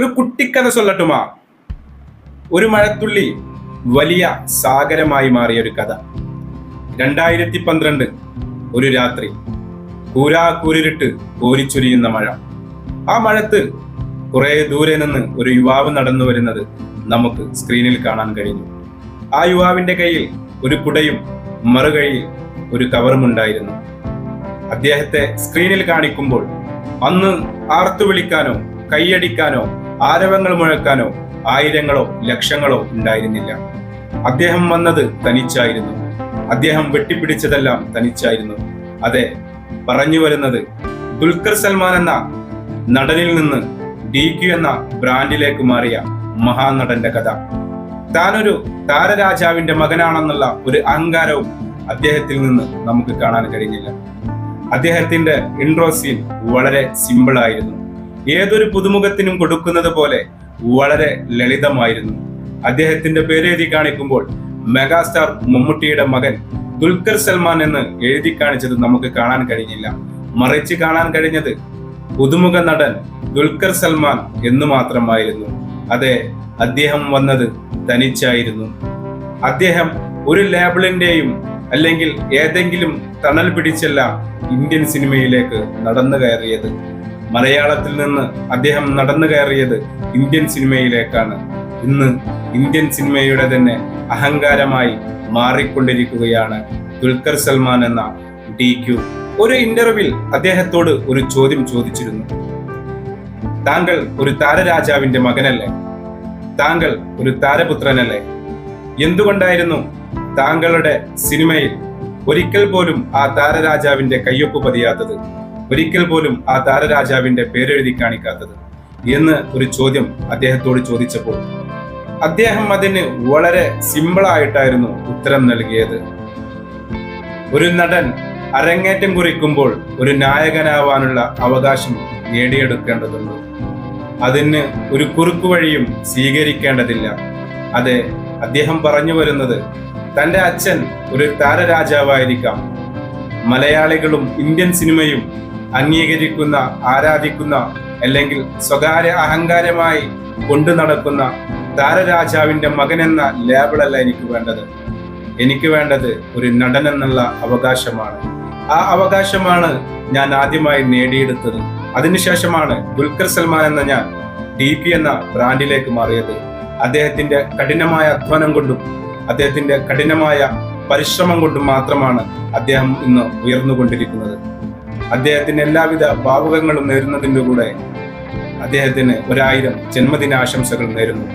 ഒരു കുട്ടിക്കഥ ചൊല്ലട്ടുമാ. ഒരു മഴത്തുള്ളി വലിയ സാഗരമായി മാറിയ ഒരു കഥ. രണ്ടായിരത്തി പന്ത്രണ്ട് ഒരു രാത്രി കൂരാ കൂരിട്ട് കോരിച്ചൊരിയുന്ന മഴ. ആ മഴത്ത് കുറെ ദൂരെ നിന്ന് ഒരു യുവാവ് നടന്നു വരുന്നത് നമുക്ക് സ്ക്രീനിൽ കാണാൻ കഴിഞ്ഞു. ആ യുവാവിന്റെ കയ്യിൽ ഒരു കുടയും മറുകൈയിൽ ഒരു കവറും ഉണ്ടായിരുന്നു. അദ്ദേഹത്തെ സ്ക്രീനിൽ കാണിക്കുമ്പോൾ അന്ന് ആർത്തു വിളിക്കാനോ കൈയടിക്കാനോ ആരവങ്ങൾ മുഴക്കാനോ ആയിരങ്ങളോ ലക്ഷങ്ങളോ ഉണ്ടായിരുന്നില്ല. അദ്ദേഹം വന്നത് തനിച്ചായിരുന്നു. അദ്ദേഹം വെട്ടിപ്പിടിച്ചതെല്ലാം തനിച്ചായിരുന്നു. അതെ പറഞ്ഞു വരുന്നത് ദുൽഖർ സൽമാൻ എന്ന നടനിൽ നിന്ന് ഡി ക്യു എന്ന ബ്രാൻഡിലേക്ക് മാറിയ മഹാനടന്റെ കഥ. താനൊരു താരരാജാവിന്റെ മകനാണെന്നുള്ള ഒരു അഹങ്കാരവും അദ്ദേഹത്തിൽ നിന്ന് നമുക്ക് കാണാൻ കഴിഞ്ഞില്ല. അദ്ദേഹത്തിന്റെ ഇൻട്രോ സീൻ വളരെ സിമ്പിൾ ആയിരുന്നു. ഏതൊരു പുതുമുഖത്തിനും കൊടുക്കുന്നത് പോലെ വളരെ ലളിതമായിരുന്നു. അദ്ദേഹത്തിന്റെ പേരെഴുതി കാണിക്കുമ്പോൾ മെഗാസ്റ്റാർ മമ്മൂട്ടിയുടെ മകൻ ദുൽഖർ സൽമാൻ എന്ന് എഴുതി കാണിച്ചത് നമുക്ക് കാണാൻ കഴിഞ്ഞില്ല. മറിച്ച് കാണാൻ കഴിഞ്ഞത് പുതുമുഖ നടൻ ദുൽഖർ സൽമാൻ എന്ന് മാത്രമായിരുന്നു. അതെ അദ്ദേഹം വന്നത് തനിച്ചായിരുന്നു. അദ്ദേഹം ഒരു ലേബിളിന്റെയും അല്ലെങ്കിൽ ഏതെങ്കിലും തണൽ പിടിച്ചല്ല ഇന്ത്യൻ സിനിമയിലേക്ക് നടന്നു കയറിയത്. മലയാളത്തിൽ നിന്ന് അദ്ദേഹം നടന്നു കയറിയത് ഇന്ത്യൻ സിനിമയിലേക്കാണ്. ഇന്ന് ഇന്ത്യൻ സിനിമയുടെ തന്നെ അഹങ്കാരമായി മാറിക്കൊണ്ടിരിക്കുകയാണ് ദുൽഖർ സൽമാൻ എന്ന ഡി ക്യു ഒരു ഇന്റർവ്യൂവിൽ അദ്ദേഹത്തോട് ഒരു ചോദ്യം ചോദിച്ചിരുന്നു. താങ്കൾ ഒരു താരരാജാവിന്റെ മകനല്ലേ? താങ്കൾ ഒരു താരപുത്രനല്ലേ? എന്തുകൊണ്ടായിരുന്നു താങ്കളുടെ സിനിമയിൽ ഒരിക്കൽ പോലും ആ താരരാജാവിന്റെ കയ്യൊപ്പ് പതിയാത്തത്? ഒരിക്കൽ പോലും ആ താരരാജാവിന്റെ പേരെഴുതി കാണിക്കാത്തത് എന്ന് ഒരു ചോദ്യം അദ്ദേഹത്തോട് ചോദിച്ചപ്പോൾ അദ്ദേഹം അതിന് വളരെ സിമ്പിളായിട്ടായിരുന്നു ഉത്തരം നൽകിയത്. ഒരു നടൻ അരങ്ങേറ്റം കുറിക്കുമ്പോൾ ഒരു നായകനാവാനുള്ള അവകാശം നേടിയെടുക്കേണ്ടതുണ്ട്. അതിന് ഒരു കുറുക്കു വഴിയും സ്വീകരിക്കേണ്ടതില്ല. അതെ അദ്ദേഹം പറഞ്ഞു വരുന്നത് തന്റെ അച്ഛൻ ഒരു താരരാജാവായിരിക്കാം. മലയാളികളും ഇന്ത്യൻ സിനിമയും അംഗീകരിക്കുന്ന ആരാധിക്കുന്ന അല്ലെങ്കിൽ സ്വകാര്യ അഹങ്കാരമായി കൊണ്ടു നടക്കുന്ന താരരാജാവിന്റെ മകനെന്ന ലേബിളല്ല എനിക്ക് വേണ്ടത്. എനിക്ക് വേണ്ടത് ഒരു നടൻ എന്നുള്ള അവകാശമാണ്. ആ അവകാശമാണ് ഞാൻ ആദ്യമായി നേടിയെടുത്തത്. അതിനുശേഷമാണ് ദുൽഖർ സൽമാൻ എന്ന ഞാൻ ഡി പി എന്ന ബ്രാൻഡിലേക്ക് മാറിയത്. അദ്ദേഹത്തിന്റെ കഠിനമായ അധ്വാനം കൊണ്ടും അദ്ദേഹത്തിന്റെ കഠിനമായ പരിശ്രമം കൊണ്ടും മാത്രമാണ് അദ്ദേഹം ഇന്ന് ഉയർന്നുകൊണ്ടിരിക്കുന്നത്. അദ്ദേഹത്തിന് എല്ലാവിധ ഭാവുകങ്ങളും നേരുന്നതിന്റെ കൂടെ അദ്ദേഹത്തിന് ഒരായിരം ജന്മദിനാശംസകൾ നേരുന്നു.